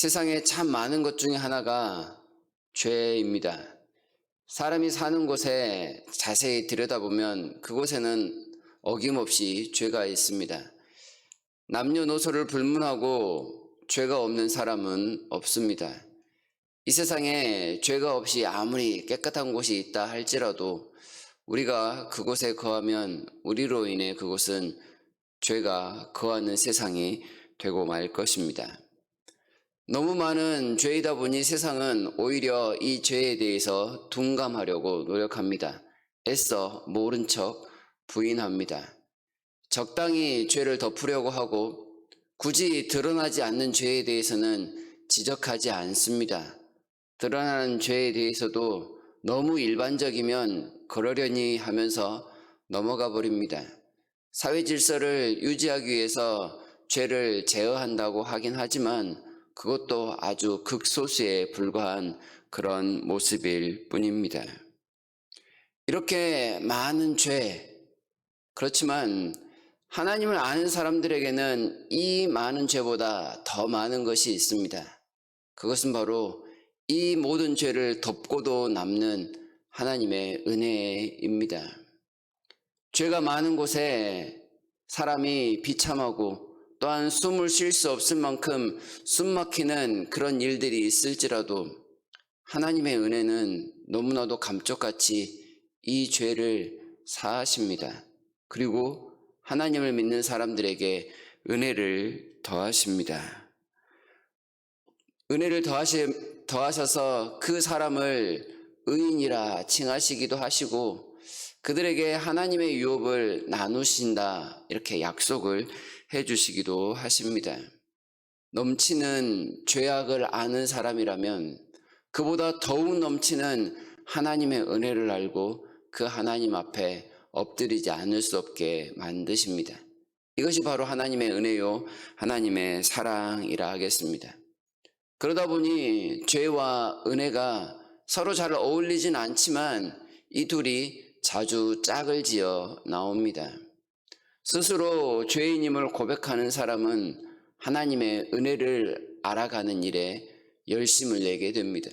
세상에 참 많은 것 중에 하나가 죄입니다. 사람이 사는 곳에 자세히 들여다보면 그곳에는 어김없이 죄가 있습니다. 남녀노소를 불문하고 죄가 없는 사람은 없습니다. 이 세상에 죄가 없이 아무리 깨끗한 곳이 있다 할지라도 우리가 그곳에 거하면 우리로 인해 그곳은 죄가 거하는 세상이 되고 말 것입니다. 너무 많은 죄이다 보니 세상은 오히려 이 죄에 대해서 둔감하려고 노력합니다. 애써 모른 척 부인합니다. 적당히 죄를 덮으려고 하고 굳이 드러나지 않는 죄에 대해서는 지적하지 않습니다. 드러나는 죄에 대해서도 너무 일반적이면 그러려니 하면서 넘어가 버립니다. 사회 질서를 유지하기 위해서 죄를 제어한다고 하긴 하지만 그것도 아주 극소수에 불과한 그런 모습일 뿐입니다. 이렇게 많은 죄, 그렇지만 하나님을 아는 사람들에게는 이 많은 죄보다 더 많은 것이 있습니다. 그것은 바로 이 모든 죄를 덮고도 남는 하나님의 은혜입니다. 죄가 많은 곳에 사람이 비참하고 또한 숨을 쉴 수 없을 만큼 숨 막히는 그런 일들이 있을지라도 하나님의 은혜는 너무나도 감쪽같이 이 죄를 사하십니다. 그리고 하나님을 믿는 사람들에게 은혜를 더하십니다. 은혜를 더하시, 더하셔서 그 사람을 의인이라 칭하시기도 하시고 그들에게 하나님의 유업을 나누신다 이렇게 약속을 해주시기도 하십니다. 넘치는 죄악을 아는 사람이라면 그보다 더욱 넘치는 하나님의 은혜를 알고 그 하나님 앞에 엎드리지 않을 수 없게 만드십니다. 이것이 바로 하나님의 은혜요, 하나님의 사랑이라 하겠습니다. 그러다 보니 죄와 은혜가 서로 잘 어울리진 않지만 이 둘이 자주 짝을 지어 나옵니다. 스스로 죄인임을 고백하는 사람은 하나님의 은혜를 알아가는 일에 열심을 내게 됩니다.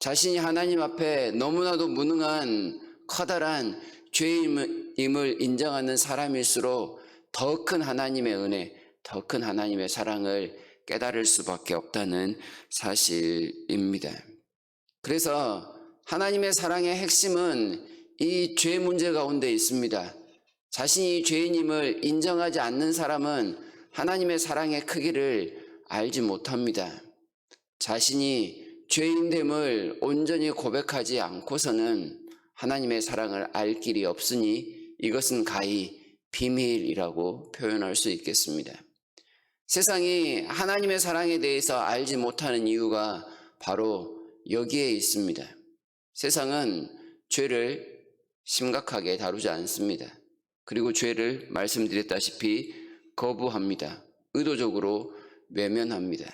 자신이 하나님 앞에 너무나도 무능한 커다란 죄인임을 인정하는 사람일수록 더 큰 하나님의 은혜, 더 큰 하나님의 사랑을 깨달을 수밖에 없다는 사실입니다. 그래서 하나님의 사랑의 핵심은 이 죄 문제 가운데 있습니다. 자신이 죄인임을 인정하지 않는 사람은 하나님의 사랑의 크기를 알지 못합니다. 자신이 죄인됨을 온전히 고백하지 않고서는 하나님의 사랑을 알 길이 없으니 이것은 가히 비밀이라고 표현할 수 있겠습니다. 세상이 하나님의 사랑에 대해서 알지 못하는 이유가 바로 여기에 있습니다. 세상은 죄를 심각하게 다루지 않습니다. 그리고 죄를 말씀드렸다시피 거부합니다. 의도적으로 외면합니다.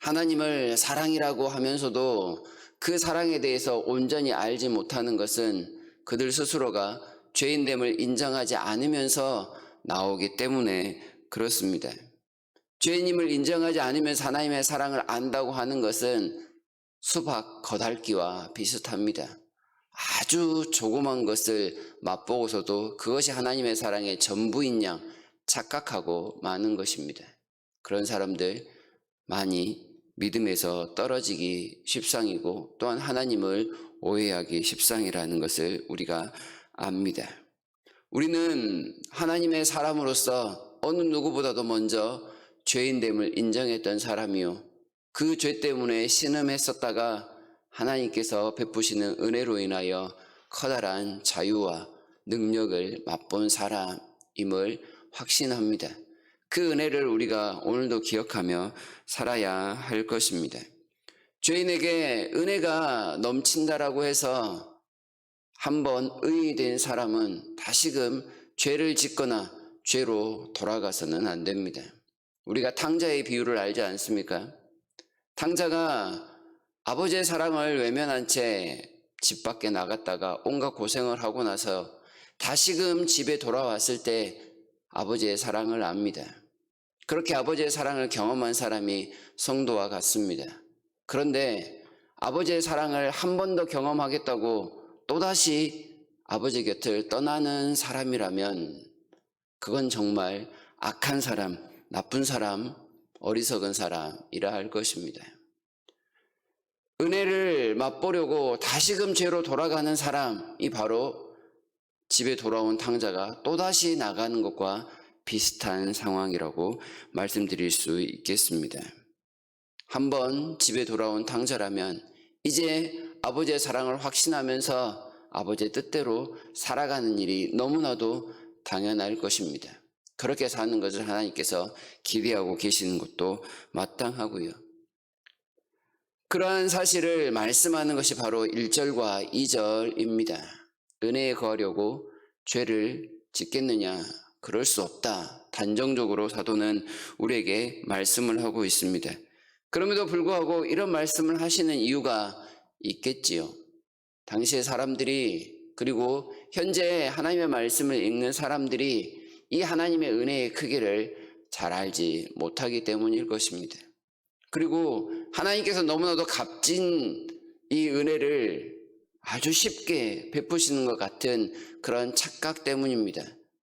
하나님을 사랑이라고 하면서도 그 사랑에 대해서 온전히 알지 못하는 것은 그들 스스로가 죄인됨을 인정하지 않으면서 나오기 때문에 그렇습니다. 죄인임을 인정하지 않으면서 하나님의 사랑을 안다고 하는 것은 수박 거달기와 비슷합니다. 아주 조그만 것을 맛보고서도 그것이 하나님의 사랑의 전부인 양 착각하고 마는 것입니다. 그런 사람들 많이 믿음에서 떨어지기 십상이고 또한 하나님을 오해하기 십상이라는 것을 우리가 압니다. 우리는 하나님의 사람으로서 어느 누구보다도 먼저 죄인됨을 인정했던 사람이요. 그 죄 때문에 신음했었다가 하나님께서 베푸시는 은혜로 인하여 커다란 자유와 능력을 맛본 사람임을 확신합니다. 그 은혜를 우리가 오늘도 기억하며 살아야 할 것입니다. 죄인에게 은혜가 넘친다라고 해서 한번 의인이 된 사람은 다시금 죄를 짓거나 죄로 돌아가서는 안 됩니다. 우리가 탕자의 비유를 알지 않습니까? 탕자가 아버지의 사랑을 외면한 채 집 밖에 나갔다가 온갖 고생을 하고 나서 다시금 집에 돌아왔을 때 아버지의 사랑을 압니다. 그렇게 아버지의 사랑을 경험한 사람이 성도와 같습니다. 그런데 아버지의 사랑을 한 번 더 경험하겠다고 또다시 아버지 곁을 떠나는 사람이라면 그건 정말 악한 사람, 나쁜 사람, 어리석은 사람이라 할 것입니다. 은혜를 맛보려고 다시금 죄로 돌아가는 사람이 바로 집에 돌아온 탕자가 또다시 나가는 것과 비슷한 상황이라고 말씀드릴 수 있겠습니다. 한번 집에 돌아온 탕자라면 이제 아버지의 사랑을 확신하면서 아버지의 뜻대로 살아가는 일이 너무나도 당연할 것입니다. 그렇게 사는 것을 하나님께서 기대하고 계시는 것도 마땅하고요. 그러한 사실을 말씀하는 것이 바로 1절과 2절입니다. 은혜에 거하려고 죄를 짓겠느냐? 그럴 수 없다. 단정적으로 사도는 우리에게 말씀을 하고 있습니다. 그럼에도 불구하고 이런 말씀을 하시는 이유가 있겠지요. 당시의 사람들이 그리고 현재 하나님의 말씀을 읽는 사람들이 이 하나님의 은혜의 크기를 잘 알지 못하기 때문일 것입니다. 그리고 하나님께서 너무나도 값진 이 은혜를 아주 쉽게 베푸시는 것 같은 그런 착각 때문입니다.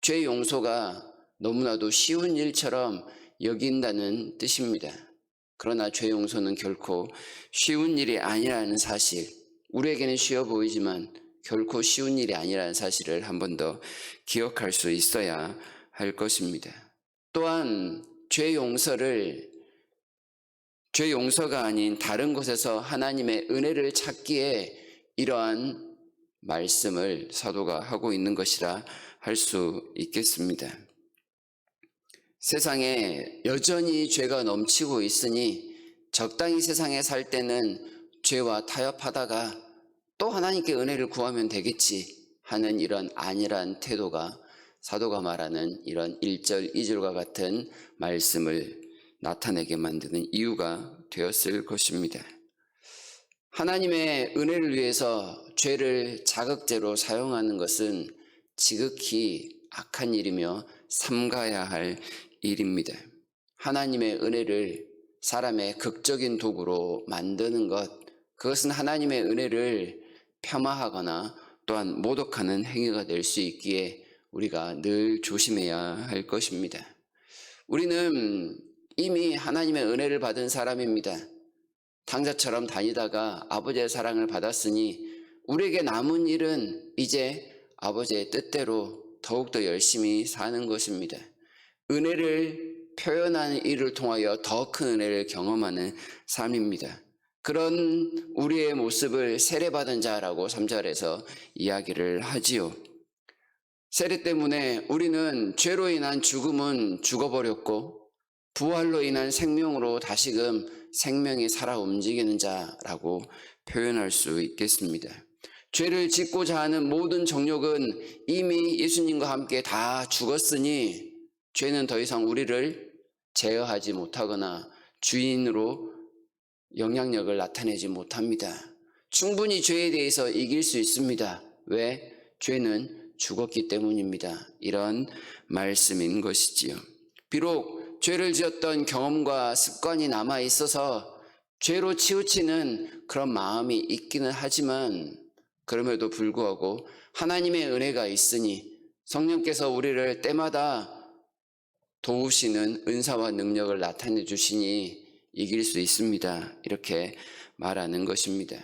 죄 용서가 너무나도 쉬운 일처럼 여긴다는 뜻입니다. 그러나 죄 용서는 결코 쉬운 일이 아니라는 사실, 우리에게는 쉬워 보이지만 결코 쉬운 일이 아니라는 사실을 한 번 더 기억할 수 있어야 할 것입니다. 또한 죄 용서를 죄 용서가 아닌 다른 곳에서 하나님의 은혜를 찾기에 이러한 말씀을 사도가 하고 있는 것이라 할 수 있겠습니다. 세상에 여전히 죄가 넘치고 있으니 적당히 세상에 살 때는 죄와 타협하다가 또 하나님께 은혜를 구하면 되겠지 하는 이런 안일한 태도가 사도가 말하는 이런 1절, 2절과 같은 말씀을 나타내게 만드는 이유가 되었을 것입니다. 하나님의 은혜를 위해서 죄를 자극제로 사용하는 것은 지극히 악한 일이며 삼가야 할 일입니다. 하나님의 은혜를 사람의 극적인 도구로 만드는 것, 그것은 하나님의 은혜를 폄하하거나 또한 모독하는 행위가 될 수 있기에 우리가 늘 조심해야 할 것입니다. 우리는 이미 하나님의 은혜를 받은 사람입니다. 당자처럼 다니다가 아버지의 사랑을 받았으니 우리에게 남은 일은 이제 아버지의 뜻대로 더욱더 열심히 사는 것입니다. 은혜를 표현하는 일을 통하여 더 큰 은혜를 경험하는 삶입니다. 그런 우리의 모습을 세례받은 자라고 3절에서 이야기를 하지요. 세례 때문에 우리는 죄로 인한 죽음은 죽어버렸고 부활로 인한 생명으로 다시금 생명이 살아 움직이는 자라고 표현할 수 있겠습니다. 죄를 짓고자 하는 모든 정욕은 이미 예수님과 함께 다 죽었으니 죄는 더 이상 우리를 제어하지 못하거나 주인으로 영향력을 나타내지 못합니다. 충분히 죄에 대해서 이길 수 있습니다. 왜? 죄는 죽었기 때문입니다. 이런 말씀인 것이지요. 비록 죄를 지었던 경험과 습관이 남아 있어서 죄로 치우치는 그런 마음이 있기는 하지만 그럼에도 불구하고 하나님의 은혜가 있으니 성령께서 우리를 때마다 도우시는 은사와 능력을 나타내 주시니 이길 수 있습니다. 이렇게 말하는 것입니다.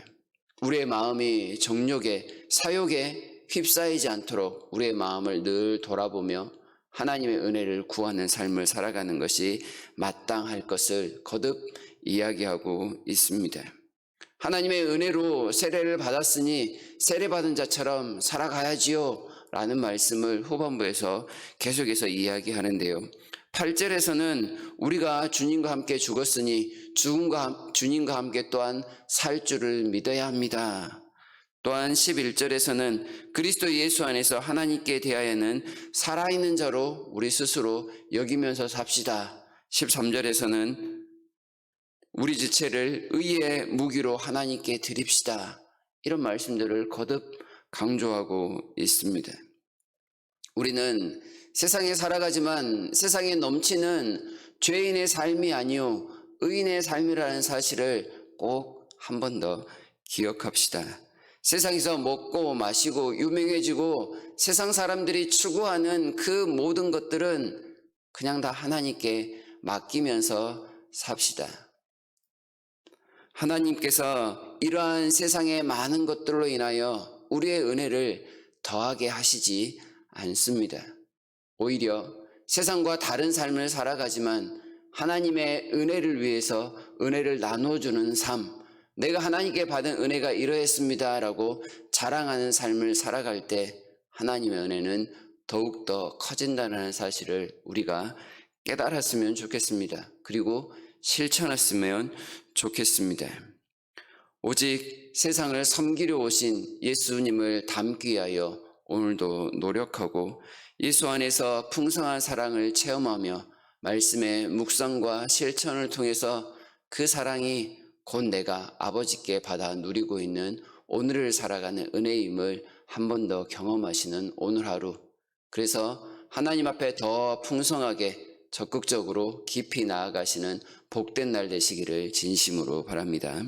우리의 마음이 정욕에, 사욕에 휩싸이지 않도록 우리의 마음을 늘 돌아보며 하나님의 은혜를 구하는 삶을 살아가는 것이 마땅할 것을 거듭 이야기하고 있습니다. 하나님의 은혜로 세례를 받았으니 세례받은 자처럼 살아가야지요. 라는 말씀을 후반부에서 계속해서 이야기하는데요. 8절에서는 우리가 주님과 함께 죽었으니 죽음과, 주님과 함께 또한 살 줄을 믿어야 합니다. 또한 11절에서는 그리스도 예수 안에서 하나님께 대하여는 살아있는 자로 우리 스스로 여기면서 삽시다. 13절에서는 우리 지체를 의의 무기로 하나님께 드립시다. 이런 말씀들을 거듭 강조하고 있습니다. 우리는 세상에 살아가지만 세상에 넘치는 죄인의 삶이 아니요 의인의 삶이라는 사실을 꼭 한 번 더 기억합시다. 세상에서 먹고 마시고 유명해지고 세상 사람들이 추구하는 그 모든 것들은 그냥 다 하나님께 맡기면서 삽시다. 하나님께서 이러한 세상의 많은 것들로 인하여 우리의 은혜를 더하게 하시지 않습니다. 오히려 세상과 다른 삶을 살아가지만 하나님의 은혜를 위해서 은혜를 나눠주는 삶, 내가 하나님께 받은 은혜가 이러했습니다라고 자랑하는 삶을 살아갈 때 하나님의 은혜는 더욱더 커진다는 사실을 우리가 깨달았으면 좋겠습니다. 그리고 실천했으면 좋겠습니다. 오직 세상을 섬기려 오신 예수님을 닮기 위하여 오늘도 노력하고 예수 안에서 풍성한 사랑을 체험하며 말씀의 묵상과 실천을 통해서 그 사랑이 곧 내가 아버지께 받아 누리고 있는 오늘을 살아가는 은혜임을 한 번 더 경험하시는 오늘 하루. 그래서 하나님 앞에 더 풍성하게 적극적으로 깊이 나아가시는 복된 날 되시기를 진심으로 바랍니다.